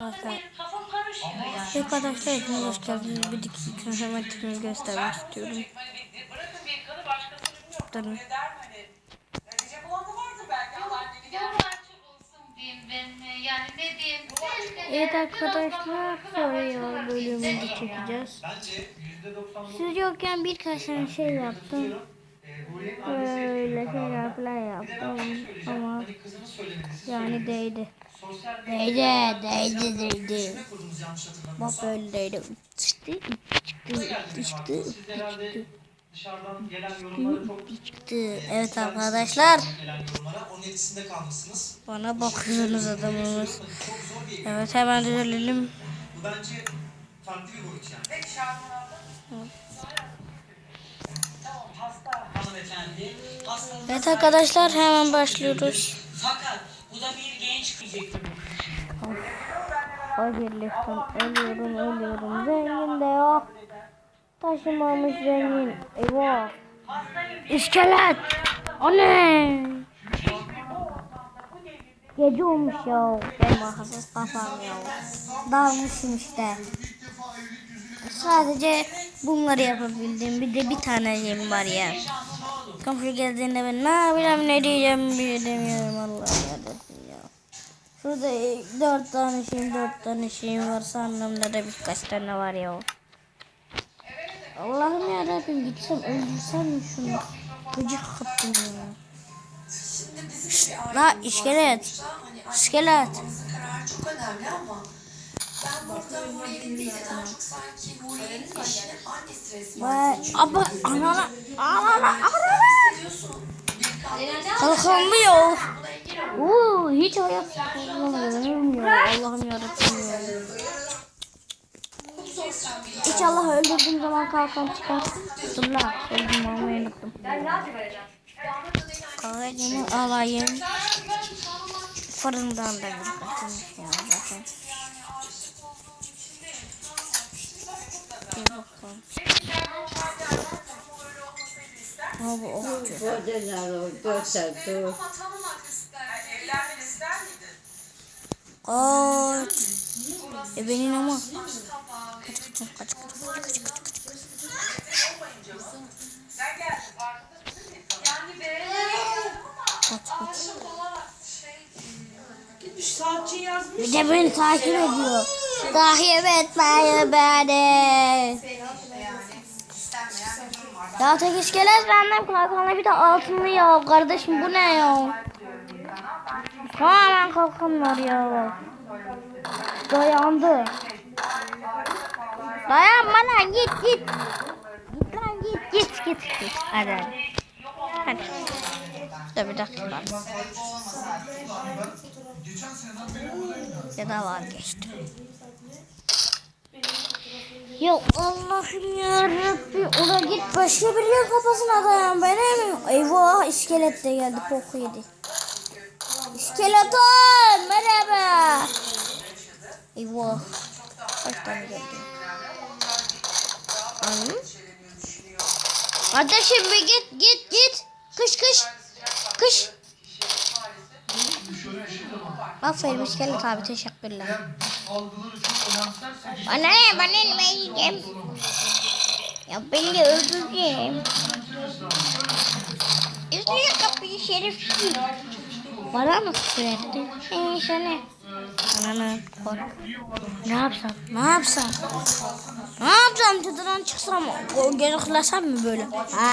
Arkadaşlar, Benim kafam karışıyor yani. arkadaşlar hepiniz hoş geldiniz. Bir hemen tipimi göstermek istiyorum. Bırakın bir kanı başkası bilmiyor. Durun. Ne der mi? Netice bulantı vardır belki Allah ne gider. Yalancı olsun diyeyim ben yani ne diyeyim. Evet arkadaşlar soruyor bölümünü çekeceğiz. Bence %99 Siz yokken birkaç tane şey yaptım. e, Huriye'nin annesi Böyle şeyler yaptım şey söyleyeceğim. ama Hani yani değdi. Değdi, değdi, değdi. Bak böyle değdi. Çıktı, çıktı, çıktı, çıktı, dışarıdan çıktı. Evet arkadaşlar bana bakıyorsunuz adamımız. Evet hemen düzelelim. Bu bence farklı bir boyut yani. Peki Evet arkadaşlar hemen başlıyoruz. fakat bu da bir genç diyecektim. Fakirlikten ölüyorum ölüyorum zengin de yok. Taşımamış zengin. Eyvah. İskelet. O ne? Gece olmuş ya. Benim hassas kafam ya. Dalmışım işte. Sadece bunları yapabildim. Bir de bir tane yem var ya. Komşu geldiğinde ben ne yapacağım ne diyeceğim bilemiyorum Allah. Şurada dört tane şeyim dört tane şeyim var sanırım da birkaç tane var ya. Allah'ım ya gitsem öldürsem mi şunu? Gıcık kaptım ya. Şşt, La iskelet. İskelet. çok önemli ama ben burada Nuriye'nin değil de daha çok sanki Nuriye'nin eşinin annesi resmi. Aba anana anana anana. Kalkamıyor. Uuu hiç hayat kalkamıyorum ya. Allah'ım yarabbim ya. İnşallah öldürdüğüm zaman kalkan çıkar. Dur la öldüm almayı unuttum. Kahvecimi alayım. Fırından da bir katılmış ya zaten. Bir bakalım. Abi okçu. Evlenmeni Kaç. E benim ama. Kaç kaç kaç kaç kaç kaç kaç kaç. Kaç kaç. Bir de beni takip ediyor. Takip etmeyin beni. Ya tek iskelet benden kalkanla bir de altınlı ya. Kardeşim bu ne ya? Hemen kalkanlar ya. Dayandı. Dayanma lan git git. Git lan git git git. git. Hadi hadi. Hadi. Dur bir dakika. Ya da vazgeçtim. Ya Allah'ım ya Rabbi ona git başka birinin kafasına dayan benim. Eyvah iskelet de geldi koku yedi. İskeleton merhaba. Eyvah. Kaç tane geldi? Kardeşim bir git git git. Kış kış. Kış. Aferin iskelet abi teşekkürler. Bana ne bana ne ben yiyeceğim. Ya beni de öldüreceğim. İzliyor kapıyı şerefsiz. Bana mı etti? Eee sana. Ananı kork. Ne yapsam? Ne yapsam? Ne yapsam? Çatıdan çıksam? O gözüklasam mı böyle? Ha.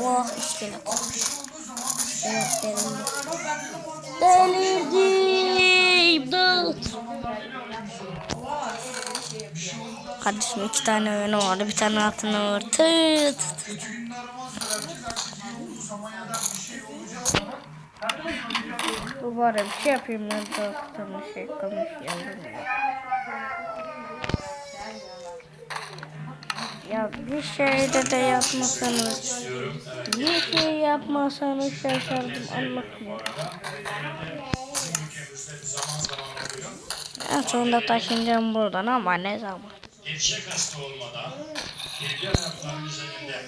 Vah iskelet. Evet delirdi. Delirdim. Dıt. Kardeşim iki tane öğünü vardı. Bir tane altını var. Tıt. Bu var ya bir şey yapayım ben de bir şey yavrum ya. Ya bir şey de yapmasanız bir şey yapmasanız şaşardım anlatmıyorum. En sonunda taşınacağım buradan ama ne zaman? Gevşek hasta olmadan kendi ayakları üzerinde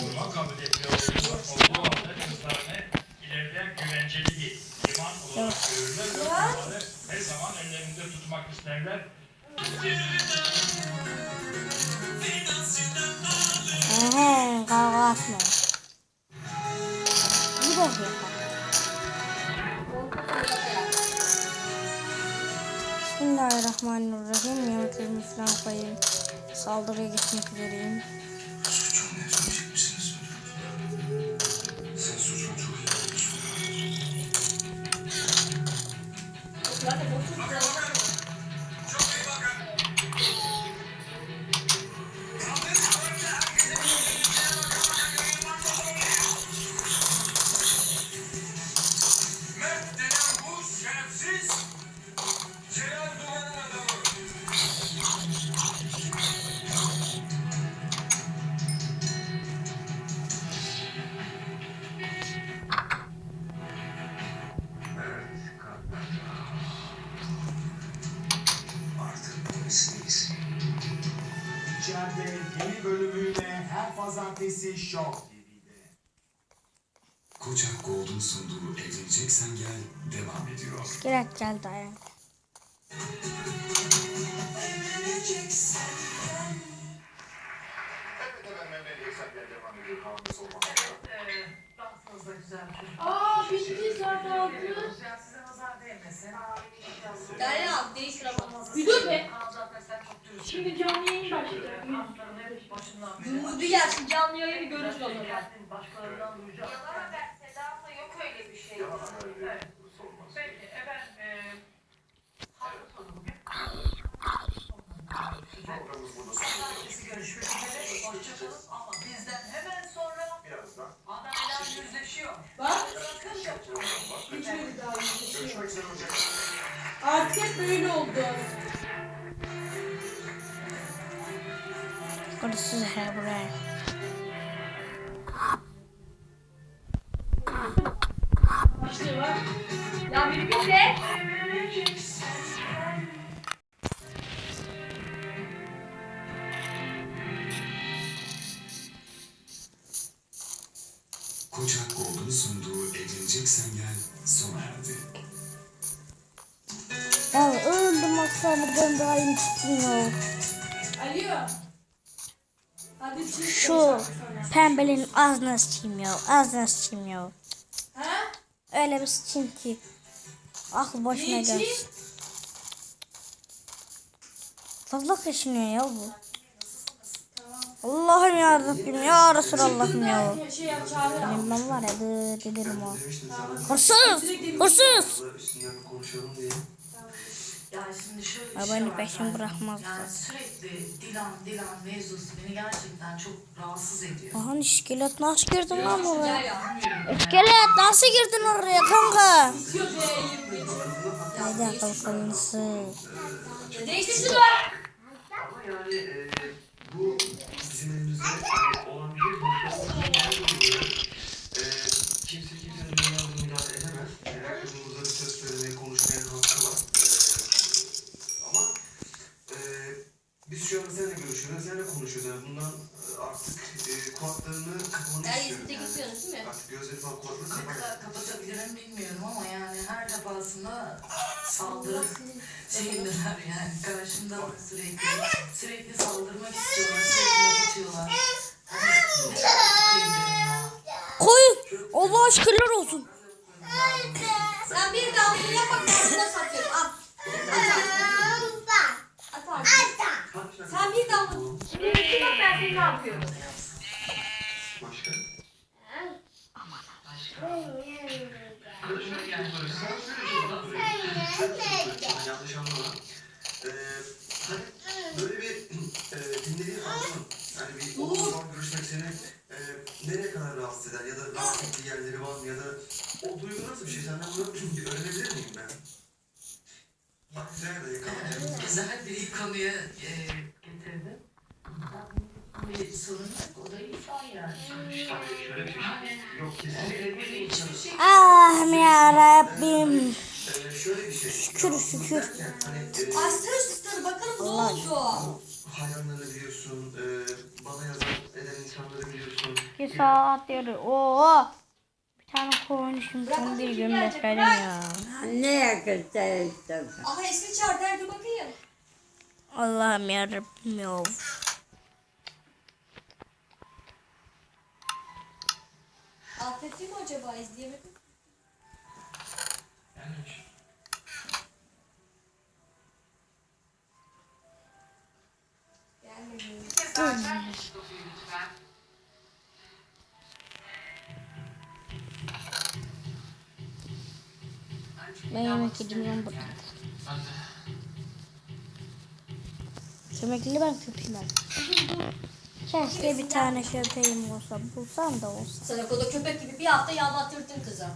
durma kabiliyetli olduğu, olduğu halde kızlarını ileride güvenceli bir liman olarak görürler ve onları her zaman ellerinde tutmak isterler. Ehe kavga atma. Bir dakika. Bismillahirrahmanirrahim. Yönetimi İslam koyayım. Saldırıya gitmek üzereyim. İçeride yeni bölümüyle her pazartesi Show TV'de. Koçak Gold'un sunduğu Evleneceksen Gel devam ediyor. İskelet geldi ayağa. Daha fazla güzel çocuk. Aa bitti zaten. Ya size nazar değmesin. Derya değiştir ama. Bir dur be. Dürüst. Şimdi canlı yayın başlayacak. Mutlu gelsin canlı yayını görürüz o zaman. Başkalarından duyacağım. Yalan ben Seda'mla yok öyle bir şey. Evet. Buraya. İşte bak. Ya bir bitti. Koçak Gold'un sunduğu Evleneceksen Gel sona erdi. Ya öldüm akşamdan daha iyi çıkmıyor. Alo. Şu pembenin ağzına sıçayım ya. Ağzına sıçayım ya. Öyle bir sıçayım ki. Aklı başına gelsin. Fazla kaşınıyor ya bu. Allah'ım ya Rabbim ya Resulallah'ım ya. Şey. Benim ben var ya dedim o. Hırsız! Hırsız! Ya şimdi şöyle bir şey beni var peşin bırakmaz Yani sürekli Dilan Dilan mevzusu beni gerçekten çok rahatsız ediyor. Aha iskelet nasıl girdin lan oraya? Ya. İskelet nasıl girdin oraya kanka? Haydi akıl kılısı. Değiştirsin yani e, bu bizim elimizde olan bir şey. Kapatabilirim bilmiyorum ama yani her defasında saldırı şeyindeler yani karşımda sürekli sürekli saldırmak istiyorlar sürekli laf atıyorlar. Ne kadar kıyım ya. Koy! Allah şükürler olsun. Sen bir daha bunu yap bak ben sana satıyorum. Al. Sen bir daha bunu. Bir bak ben ne yapıyorum. Başka? Karışma yani böyle sen söylüyorsun. Sen yanlış anlama. Ee, hani böyle bir e, dinlediğin anlamı. Yani bir okuldan görüşmek seni e, nereye kadar rahatsız eder ya da rahatsız ettiği yerleri var mı ya da o duygu nasıl bir şey? Senden bunu bir öğrenebilir miyim ben? Yakalayabilirim? Güzel bir konuya e, getirdim. Bir sorun yok o da insan yani. Hani şöyle bir şey. Yok kesinlikle Allah'ım ya Rabbim. Şöyle bir. Şükür, şükür. Hani e, Açsana şu bakalım ne oldu. hayranlarını biliyorsun, e, bana yazan eden insanları biliyorsun. Bir saat yürü. Oo. Tane konuşum son bir gün beklerim ya. Ne kızdı Aha Esri çağır der dur bakayım. Allah'ım yarabbim ya. Affetti mi acaba izleyemedim. Gelmedi. Ben yemek yedim burada. Yemekli ben köpeğim ben. Keşke bir tane köpeğim olsa. Bulsam da olsa. Sen okulda köpek gibi bir hafta yalvattırdın kıza.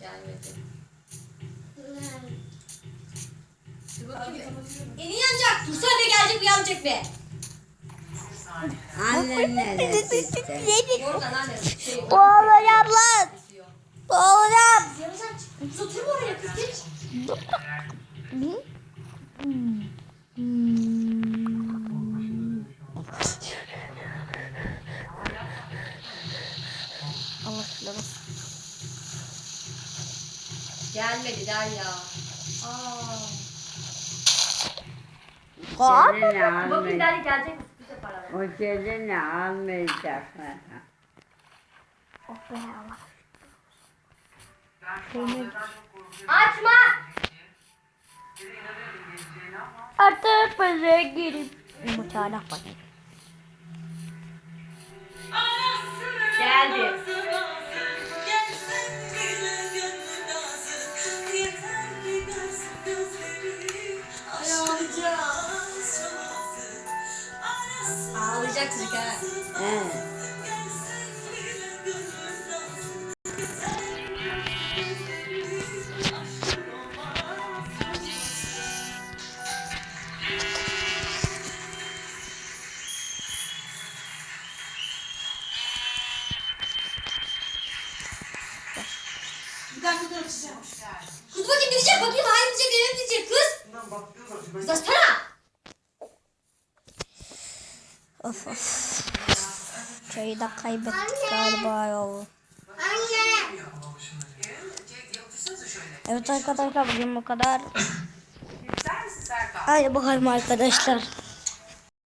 Gelmedi. Dur bakayım. Eli yanacak. Dursana be gelecek mi yanacak be? Annen nerede işte? Oraya kız geç. Allah şükür. Gelmedi Derya. Aa. Bakın. Derya gelecek mi? Bize para ver. O seninle almayacaklar. Oh be Allah. Açma. Artık bize girip yumurtayla bakayım. Geldi. Çocuk ha. He. Kız bakayım gidecek bakayım hayır diyecek evet diyecek kız. Bundan baktığı zaman ben Kız açsana. Of of. Çayı da kaybettik galiba ya. Evet arkadaşlar bugün bu kadar. Hadi bakalım arkadaşlar.